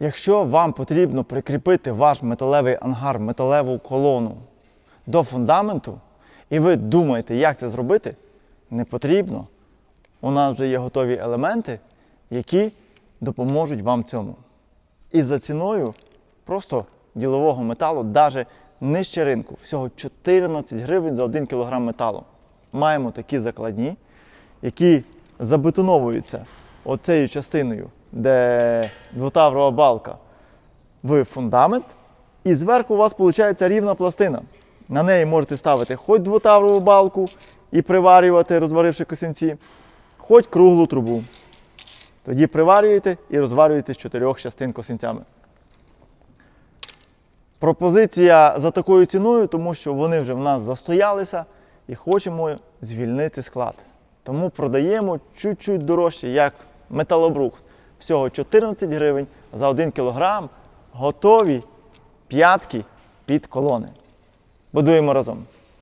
Якщо вам потрібно прикріпити ваш металевий ангар, металеву колону до фундаменту, і ви думаєте, як це зробити, не потрібно. У нас вже є готові елементи, які допоможуть вам цьому. І за ціною просто ділового металу, навіть нижче ринку, всього 14 гривень за 1 кг металу. Маємо такі закладні, які забетоновуються оцею частиною, де двотаврова балка в фундамент, і зверху у вас виходить рівна пластина. На неї можете ставити хоч двотаврову балку і приварювати, розваривши косинці, хоч круглу трубу. Тоді приварюєте і розварюєте з чотирьох частин косинцями. Пропозиція за такою ціною, тому що вони вже в нас застоялися і хочемо звільнити склад. Тому продаємо чуть-чуть дорожче, як металобрухт. Всього 14 гривень за 1 кілограм готові п'ятки під колони. Будуємо разом.